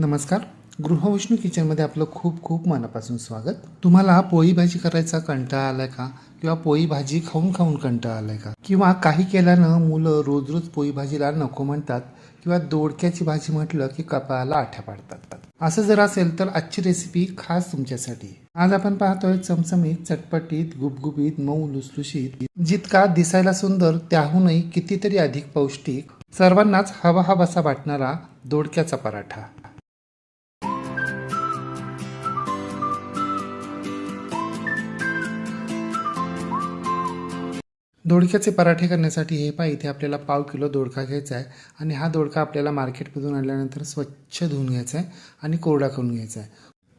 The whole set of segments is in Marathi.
नमस्कार. गृहविष्णू किचनमध्ये आपलं खूप खूप मनापासून स्वागत. तुम्हाला पोळी भाजी करायचा कंटाळा आलाय का? किंवा पोळी भाजी खाऊन खाऊन कंटाळा आलाय का? किंवा काही केल्यानं मुलं रोज रोज पोळी भाजीला नको म्हणतात किंवा दोडक्याची भाजी म्हटलं की कपाळाला आठ्या पाडतात. असं जर असेल तर आजची रेसिपी खास तुमच्यासाठी. आज आपण पाहतोय चमचमीत चटपटीत गुबगुबीत मऊ लुसलुशीत जितका दिसायला सुंदर त्याहूनही कितीतरी अधिक पौष्टिक सर्वांनाच हवा हवासा वाटणारा दोडक्याचा पराठा. दोडक्याचे पराठे करण्यासाठी हे पहा इथे आपल्याला पाव किलो दोडका घ्यायचा आहे आणि हा दोडका आपल्याला मार्केटमधून आणल्यानंतर स्वच्छ धुवून घ्यायचा आहे आणि कोरडा करून घ्यायचा आहे.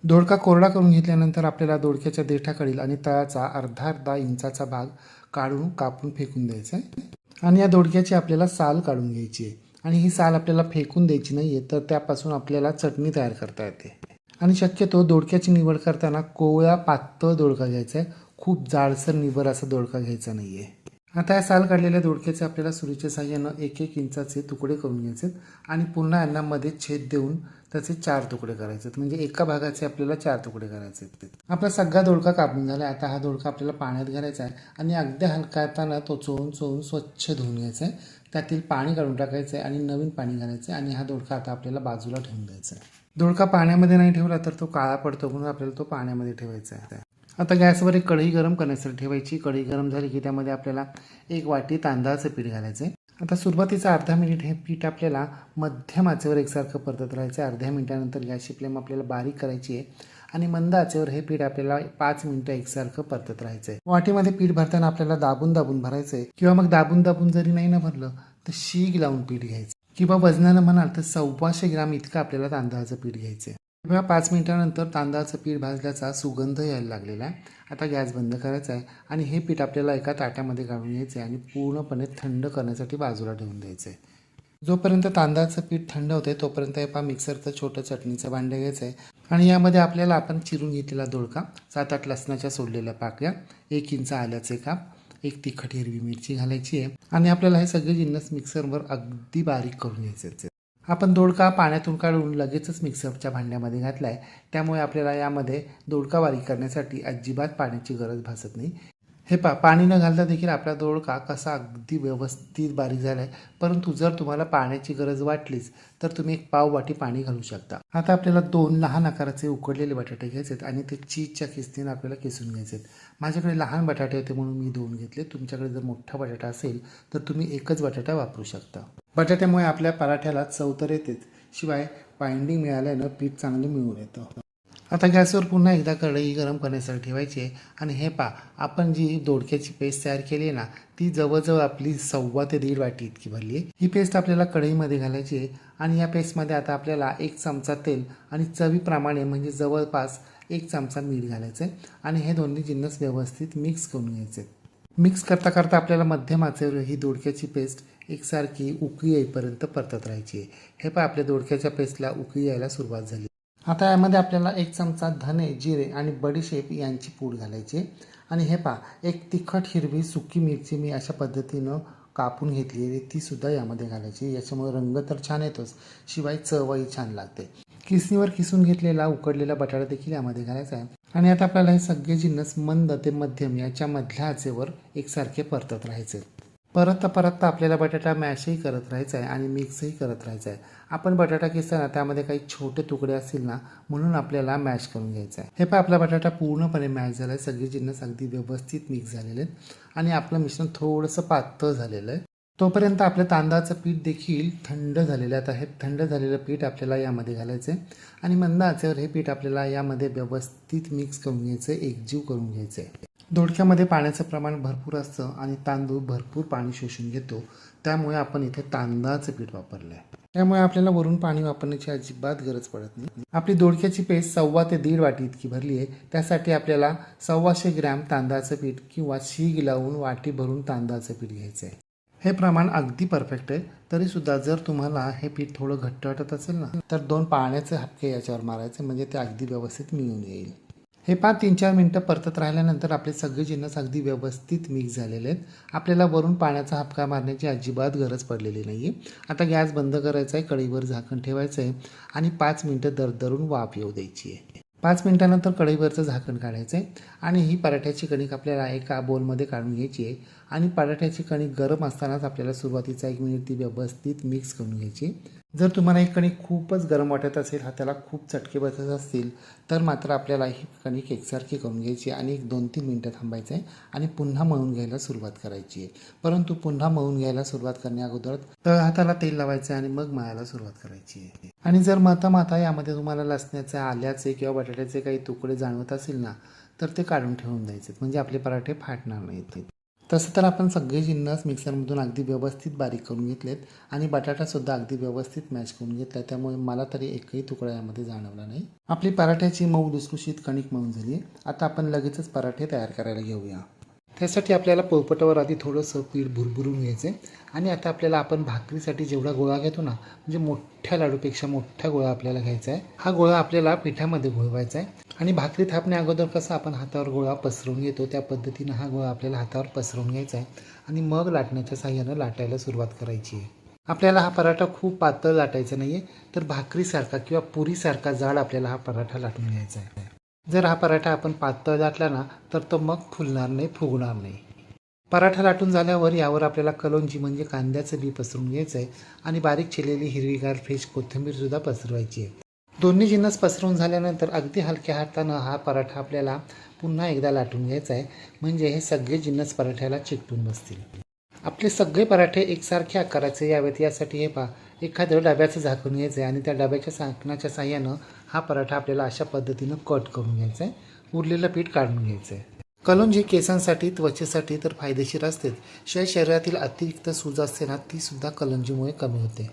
दोडका कोरडा करून घेतल्यानंतर आपल्याला दोडक्याच्या देठाकडील आणि तळाचा अर्धा अर्धा इंचाचा भाग काढून कापून फेकून द्यायचा आहे. आणि या दोडक्याची आपल्याला साल काढून घ्यायची आहे. आणि ही साल आपल्याला फेकून द्यायची नाही आहे तर त्यापासून आपल्याला चटणी तयार करता येते. आणि शक्यतो दोडक्याची निवड करताना कोवळा पातळ दोडका घ्यायचा आहे. खूप जाडसर निबर असा दोडका घ्यायचा नाही आहे आता या साल काढलेल्या दोडक्याचे आपल्याला सुरीच्या साह्यानं एक एक इंचाचे तुकडे करून घ्यायचे आणि पुन्हा यांनामध्ये छेद देऊन त्याचे चार तुकडे करायचे म्हणजे एका भागाचे आपल्याला चार तुकडे करायचे आपला सगळा दोडका कापून झाला आता हा दोडका आपल्याला पाण्यात घालायचा आहे आणि अगदी हलका येताना तो चोळून चोळून स्वच्छ धुवून घ्यायचा आहे. त्यातील पाणी काढून टाकायचं आहे आणि नवीन पाणी घालायचं आहे आणि हा दोडका आता आपल्याला बाजूला ठेवून द्यायचा आहे. दोडका पाण्यामध्ये नाही ठेवला तर तो काळा पडतो म्हणून आपल्याला तो पाण्यामध्ये ठेवायचा आहे. आता गॅसवर एक कढई गरम करण्यासाठी ठेवायची. कढई गरम झाली की त्यामध्ये आपल्याला एक वाटी तांदळाचं पीठ घालायचं आहे आता सुरुवातीचा अर्धा मिनिट हे पीठ आपल्याला मध्यम आचेवर एकसारखं परतत राहायचं आहे अर्ध्या मिनिटानंतर गॅसची फ्लेम आपल्याला बारीक करायची आहे आणि मंद आचेवर हे पीठ आपल्याला पाच मिनिटं एकसारखं परतत राहायचं आहे वाटीमध्ये पीठ भरताना आपल्याला दाबून दाबून भरायचं आहे किंवा मग दाबून दाबून जरी नाही ना भरलं तर शीग लावून पीठ घ्यायचं. किंवा वजनानं म्हणाल तर सव्वाशे ग्राम इतकं आपल्याला तांदळाचं पीठ घ्यायचं आहे किंवा पाच मिनिटानंतर तांदळाचं पीठ भाजल्याचा सुगंध यायला लागलेला आहे. आता गॅस बंद करायचा आहे आणि हे पीठ आपल्याला एका ताट्यामध्ये काढून घ्यायचं आहे आणि पूर्णपणे थंड करण्यासाठी बाजूला ठेवून द्यायचं आहे. जोपर्यंत तांदळाचं पीठ थंड होते तोपर्यंत हे पा मिक्सरचं छोटं चटणीचं भांडं घ्यायचं आहे. आणि यामध्ये आपल्याला आपण चिरून घेतलेला दोडका सात आठ लसणाच्या सोडलेल्या पाकळ्या एक इंच आल्याचे काप एक तिखट हिरवी मिरची घालायची आहे. आणि आपल्याला हे सगळे जिन्नस मिक्सरवर अगदी बारीक करून घ्यायचे आपण दोडका पाण्यातून काढून लगेचच मिक्सरच्या भांड्यामध्ये घातला आहे त्यामुळे आपल्याला यामध्ये दोडका बारीक करण्यासाठी अजिबात पाण्याची गरज भासत नाही. हे पा पाणी न घालता देखील आपला दोडका कसा अगदी व्यवस्थित बारीक झाला आहे परंतु जर तुम्हाला पाण्याची गरज वाटलीच तर तुम्ही एक पाव वाटी पाणी घालू शकता. आता आपल्याला दोन लहान आकाराचे उकडलेले बटाटे घ्यायचे आहेत आणि ते चीजच्या खिस्तीनं आपल्याला किसून घ्यायचे आहेत माझ्याकडे लहान बटाटे होते म्हणून मी दोन घेतले. तुमच्याकडे जर मोठा बटाटा असेल तर तुम्ही एकच बटाटा वापरू शकता. बटाट्यामुळे आपल्या पराठ्याला चव तर येतेच. शिवाय बाइंडिंग मिळाल्यानं पीठ चांगलं मिळून येतं. आता गॅसवर पुन्हा एकदा कढई गरम करण्यासाठी ठेवायची आहे. आणि हे पा आपण जी दोडक्याची पेस्ट तयार केली आहे ना ती जवळजवळ आपली सव्वा ते दीड वाटी इतकी भरली आहे. ही पेस्ट आपल्याला कढईमध्ये घालायची आहे. आणि या पेस्टमध्ये आता आपल्याला एक चमचा तेल आणि चवीप्रमाणे म्हणजे जवळपास एक चमचा मीठ घालायचं आहे. आणि हे दोन्ही जिन्नस व्यवस्थित मिक्स करून घ्यायचे मिक्स करता करता आपल्याला मध्यम आचेवर ही दोडक्याची पेस्ट एकसारखी उकळी येईपर्यंत परतत राहायची आहे. हे पण आपल्या दोडक्याच्या पेस्टला उकळी यायला सुरुवात झाली आता यामध्ये आपल्याला एक चमचा धने जिरे आणि बडीशेप यांची पूड घालायची आणि हे पहा एक तिखट हिरवी सुकी मिरची मी अशा पद्धतीनं कापून घेतली आहे. ती सुद्धा यामध्ये घालायची याच्यामुळे रंग तर छान येतोच. शिवाय चवही छान लागते. किसणीवर किसून घेतलेला उकडलेला बटाटा देखील यामध्ये घालायचा आहे. आणि आता आपल्याला हे सगळे जिन्नस मंद ते मध्यम याच्या मधल्या आचेवर एकसारखे परतत राहायचे. परत परत आपल्याला बटाटा मॅशही करत राहायचा आहे आणि मिक्सही करत राहायचं आहे. आपण बटाटा किसताना त्यामध्ये काही छोटे तुकडे असतील ना म्हणून आपल्याला मॅश करून घ्यायचं आहे. हे पण आपला बटाटा पूर्णपणे मॅश झाला आहे सगळे जिन्नस अगदी व्यवस्थित मिक्स झालेले आहेत. आणि आपलं मिश्रण थोडंसं पातळ झालेलं आहे. तोपर्यंत आपलं तांदळाचं पीठ देखील थंड झालेलं आहे. आता हे थंड झालेलं पीठ आपल्याला यामध्ये घालायचं आहे आणि मंद आचेवर हे पीठ आपल्याला यामध्ये व्यवस्थित मिक्स करून घ्यायचं आहे एकजीव करून घ्यायचं आहे दोडक्यामध्ये पाण्याचं प्रमाण भरपूर असतं आणि तांदूळ भरपूर पाणी शोषून घेतो. त्यामुळे आपण इथे तांदळाचं पीठ वापरलं आहे त्यामुळे आपल्याला वरून पाणी वापरण्याची अजिबात गरज पडत नाही. आपली दोडक्याची पेस्ट सव्वा ते दीड वाटी इतकी भरली आहे. त्यासाठी आपल्याला सव्वाशे ग्रॅम तांदळाचं पीठ किंवा शीग लावून वाटी भरून तांदळाचं पीठ घ्यायचं आहे हे प्रमाण अगदी परफेक्ट आहे. तरीसुद्धा जर तुम्हाला हे पीठ थोडं घट्ट वाटत असेल ना तर दोन पाण्याचे हपके याच्यावर मारायचे म्हणजे ते अगदी व्यवस्थित मिळून येईल. हे पाच तीन चार मिनटं परतत राहिल्यानंतर आपले सगळे जिन्नस अगदी व्यवस्थित मिक्स झालेले आहेत. आपल्याला वरून पाण्याचा हापका मारण्याची अजिबात गरज पडलेली नाही आहे आता गॅस बंद करायचा आहे कढईवर झाकण ठेवायचं आहे आणि पाच मिनटं दरदरून वाफ येऊ द्यायची आहे. पाच मिनटानंतर कढईवरचं झाकण काढायचं आहे आणि ही पराठ्याची कणिक आपल्याला एका बोलमध्ये काढून घ्यायची आहे. आणि पराठ्याची कणिक गरम असतानाच आपल्याला सुरुवातीचा एक मिनिट ती व्यवस्थित मिक्स करून घ्यायची. जर तुम्हाला ही कणिक खूपच गरम वाटत असेल हाताला खूप चटके बसत असतील तर मात्र आपल्याला ही कणिक एकसारखी करून घ्यायची आणि एक दोन तीन मिनटं थांबायचं आहे आणि पुन्हा मळून घ्यायला सुरुवात करायची आहे. परंतु पुन्हा मळून घ्यायला सुरुवात करण्याअगोदर तळ हाताला तेल लावायचं आहे आणि मग मळायला सुरुवात करायची आहे. आणि जर माता माता यामध्ये तुम्हाला लसण्याचे आल्याचे किंवा बटाट्याचे काही तुकडे जाणवत असेल ना तर ते काढून ठेवून द्यायचे म्हणजे आपले पराठे फाटणार नाहीत. तसं तर आपण सगळे जिन्नस मिक्सरमधून अगदी व्यवस्थित बारीक करून घेतलेत आणि बटाटासुद्धा अगदी व्यवस्थित मॅश करून घेतला त्यामुळे मला तरी एकही तुकडा यामध्ये जाणवला नाही. आपली पराठ्याची मऊ लुसलुशीत कणिक मऊ झाली. आता आपण लगेचच पराठे तयार करायला घेऊया. त्यासाठी आपल्याला पोळपटावर आधी थोडंसं पीठ भुरभुरून घ्यायचं. आहे आणि आता आपल्याला आपण भाकरीसाठी जेवढा गोळा घेतो ना म्हणजे मोठ्या लाडूपेक्षा मोठा गोळा आपल्याला घ्यायचा आहे. हा गोळा आपल्याला पिठामध्ये घोळवायचा आहे. आणि भाकरी थापण्या अगोदर कसं आपण हातावर गोळा पसरून घेतो त्या पद्धतीनं हा गोळा आपल्याला हातावर पसरून घ्यायचा आहे आणि मग लाटण्याच्या साह्यानं लाटायला सुरुवात करायची आहे. आपल्याला हा पराठा खूप पातळ लाटायचा नाही आहे तर भाकरीसारखा किंवा पुरीसारखा जाड आपल्याला हा पराठा लाटून घ्यायचा आहे. जर हा पराठा आपण पातळ लाटला ना तर तो मग फुलणार नाही फुगणार नाही. पराठा लाटून झाल्यावर यावर आपल्याला कलोंजी म्हणजे कांद्याचं बी पसरून घ्यायचं आहे आणि बारीक चिरलेली हिरवीगार फ्रेश कोथिंबीरसुद्धा पसरवायची आहे. दोन्ही जिन्नस पसरवून झाल्यानंतर अगदी हलक्या हातानं हा पराठा आपल्याला पुन्हा एकदा लाटून घ्यायचा आहे. म्हणजे हे सगळे जिन्नस पराठ्याला चिकटून बसतील. आपले सगळे पराठे एकसारखे आकाराचे यावेत यासाठी हे पहा. एखादं डब्याचं झाकून घ्यायचं आहे आणि त्या डब्याच्या झाकणाच्या साह्यानं हा पराठा आपल्याला अशा पद्धतीनं कट करून घ्यायचा आहे उरलेलं पीठ काढून घ्यायचं आहे कलोंजी केसांसाठी त्वचेसाठी तर फायदेशीर असतेच. शिवाय शरीरातील अतिरिक्त सूज असते ना ती सुद्धा कमी होते.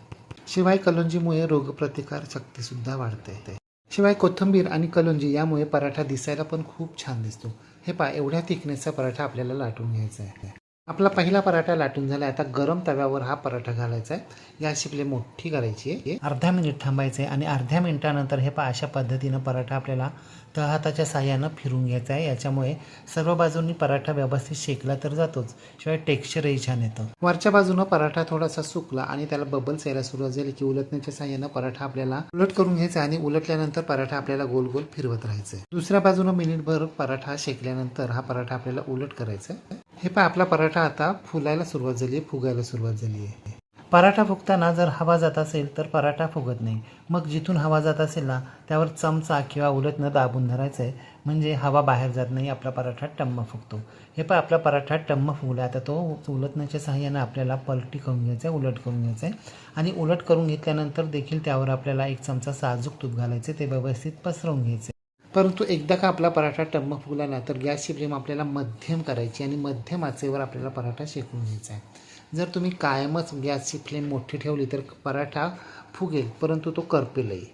शिवाय कलोंजीमुळे रोगप्रतिकार शक्तीसुद्धा वाढते. शिवाय कोथिंबीर आणि कलोंजी यामुळे पराठा दिसायला पण खूप छान दिसतो. हे पहा एवढ्या थिकनेसचा पराठा आपल्याला लाटून घ्यायचा आहे. आपला पहिला पराठा लाटून झाला. आता गरम तव्यावर हा पराठा घालायचा आहे. या शिपले मोठी करायची आहे. अर्धा मिनिट थांबायचं आहे आणि अर्ध्या मिनिटानंतर हे पा अशा पद्धतीनं पराठा आपल्याला तळहाताच्या साह्यानं फिरून घ्यायचा आहे. याच्यामुळे सर्व बाजूंनी पराठा व्यवस्थित शेकला तर जातोच. शिवाय टेक्स्चरही छान येतं. वरच्या बाजूनं पराठा थोडासा सुकला आणि त्याला बबल्स यायला सुरुवात झाली की उलटण्याच्या साह्यानं पराठा आपल्याला उलट करून घ्यायचा आणि उलटल्यानंतर पराठा आपल्याला गोल गोल फिरवत राहायचं दुसऱ्या बाजूनं मिनिटभर पराठा शेकल्यानंतर हा पराठा आपल्याला उलट करायचा आहे. हे पहा आपला पराठा आता फुलायला सुरुवात झाली आहे फुगायला सुरुवात झाली आहे. पराठा फुगताना जर हवा जात असेल तर पराठा फुगत नाही. मग जिथून हवा जात असेल ना त्यावर चमचा किंवा उलटनं दाबून धरायचं आहे. म्हणजे हवा बाहेर जात नाही आपला पराठा टम्म फुगतो. हे पण आपला पराठा टम्म फुगला. आता तो उलटण्याच्या सहाय्यानं आपल्याला पलटी करून घ्यायचा आहे उलट करून घ्यायचं आहे. आणि उलट करून घेतल्यानंतर देखील त्यावर आपल्याला एक चमचा साजूक तूप घालायचे ते व्यवस्थित पसरवून घ्यायचे परंतु एकदा का आपला पराठा टम्म फुगला ना तर गॅसची फ्लेम आपल्याला मध्यम करायची आणि मध्यम आचेवर आपल्याला पराठा शेकून घ्यायचा आहे. जर तुम्ही कायमच गॅसची फ्लेम मोठी ठेवली तर पराठा फुगेल परंतु तो करपेलही.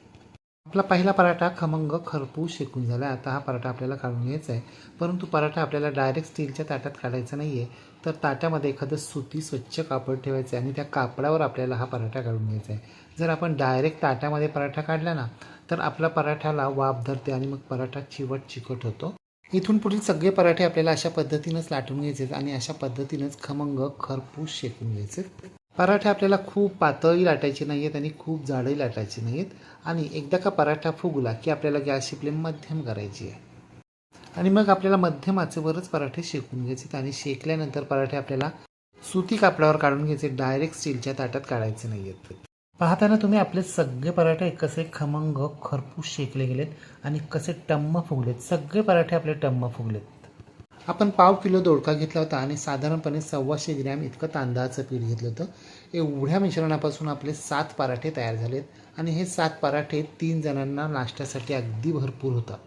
आपला पहिला पराठा खमंग खरपूस शेकून झाला. आता हा पराठा आपल्याला काढून घ्यायचा आहे. परंतु पराठा आपल्याला डायरेक्ट स्टीलच्या ताटात काढायचा नाही आहे तर ताटामध्ये एखादं सुती स्वच्छ कापड ठेवायचं आहे आणि त्या कापडावर आपल्याला हा पराठा काढून घ्यायचा आहे. जर आपण डायरेक्ट ताटामध्ये पराठा काढला ना तर आपल्या पराठ्याला वाफ धरते आणि मग पराठा चिवट चिकट होतो. इथून पुढील सगळे पराठे आपल्याला अशा पद्धतीनंच लाटून घ्यायचे आणि अशा पद्धतीनंच खमंग खरपूस शेकून घ्यायचे पराठे आपल्याला खूप पातळी लाटायचे नाही आहेत आणि खूप जाडही लाटायचे नाही आहेत आणि एकदा का पराठा फुगला की आपल्याला गॅसची फ्लेम मध्यम करायची आहे. आणि मग आपल्याला मध्यम आचेवरच पराठे शेकून घ्यायचे आणि शेकल्यानंतर पराठे आपल्याला सुती कापडावर काढून घ्यायचे. डायरेक्ट स्टीलच्या ताटात काढायचे नाही आहेत पाहताना तुम्ही आपले सगळे पराठे कसे खमंग खरपूस शेकले गेलेत आणि कसे टम्म फुगलेत. सगळे पराठे आपले टम्म फुगलेत. आपण पाव किलो दोडका घेतला होता आणि साधारणपणे सव्वाशे ग्रॅम इतकं तांदळाचं पीठ घेतलं होतं. एवढ्या मिश्रणापासून आपले सात पराठे तयार झालेत आणि हे सात पराठे तीन जणांना नाश्त्यासाठी अगदी भरपूर होतात.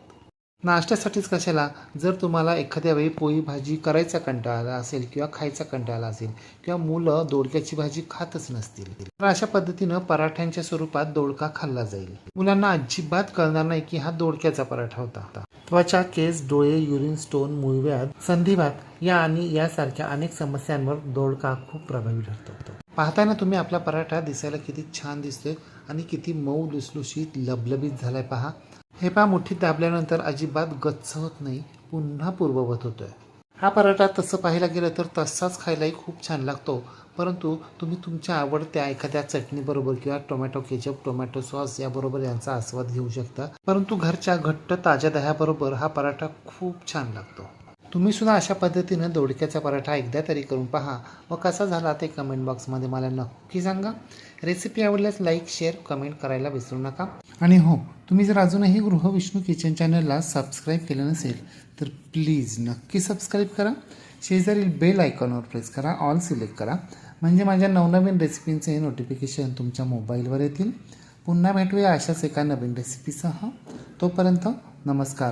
नाश्त्यासाठीच कशाला? जर तुम्हाला एखाद्या वेळी पोळी भाजी करायचा कंटाळा असेल किंवा खायचा कंटाळा असेल किंवा मुलं दोडक्याची भाजी खातच नसतील तर अशा पद्धतीनं पराठ्यांच्या स्वरूपात दोडका खाल्ला जाईल. मुलांना अजिबात कळणार नाही की हा दोडक्याचा पराठा होता. त्वचा केस डोळे युरिन स्टोन मुळव्यात संधिवात या आणि यासारख्या अनेक समस्यांवर दोडका खूप प्रभावी ठरतो. पाहताना तुम्ही आपला पराठा दिसायला किती छान दिसतोय आणि किती मऊ लुसलुशीत लबलबीत झालाय पहा. हे पहा मुठीत दाबल्यानंतर अजिबात गच्च होत नाही पुन्हा पूर्ववत होतोय. हा पराठा तसं पाहायला गेलं तर तसाच खायलाही खूप छान लागतो. परंतु तुम्ही तुमच्या आवडत्या एखाद्या चटणीबरोबर किंवा टोमॅटो केचप टोमॅटो सॉस याबरोबर यांचा आस्वाद घेऊ शकता. परंतु घरच्या घट्ट ताज्या दह्याबरोबर हा पराठा खूप छान लागतो. तुम्ही सुद्धा अशा पद्धतीनं दोडक्याचा पराठा एकदा तरी करून पहा. व कसा झाला ते कमेंट बॉक्समध्ये मला नक्की सांगा. रेसिपी आवडल्यास लाईक शेअर कमेंट करायला विसरू नका. आणि हो तुम्ही जर अजूनही गृहविष्णू किचन चॅनलला सबस्क्राईब केलं नसेल तर प्लीज नक्की सबस्क्राईब करा. शेजारील बेल आयकॉनवर प्रेस करा ऑल सिलेक्ट करा. म्हणजे माझ्या नवनवीन रेसिपींचे नोटिफिकेशन तुमच्या मोबाईलवर येतील. पुन्हा भेटूया अशाच एका नवीन रेसिपीसह तोपर्यंत नमस्कार.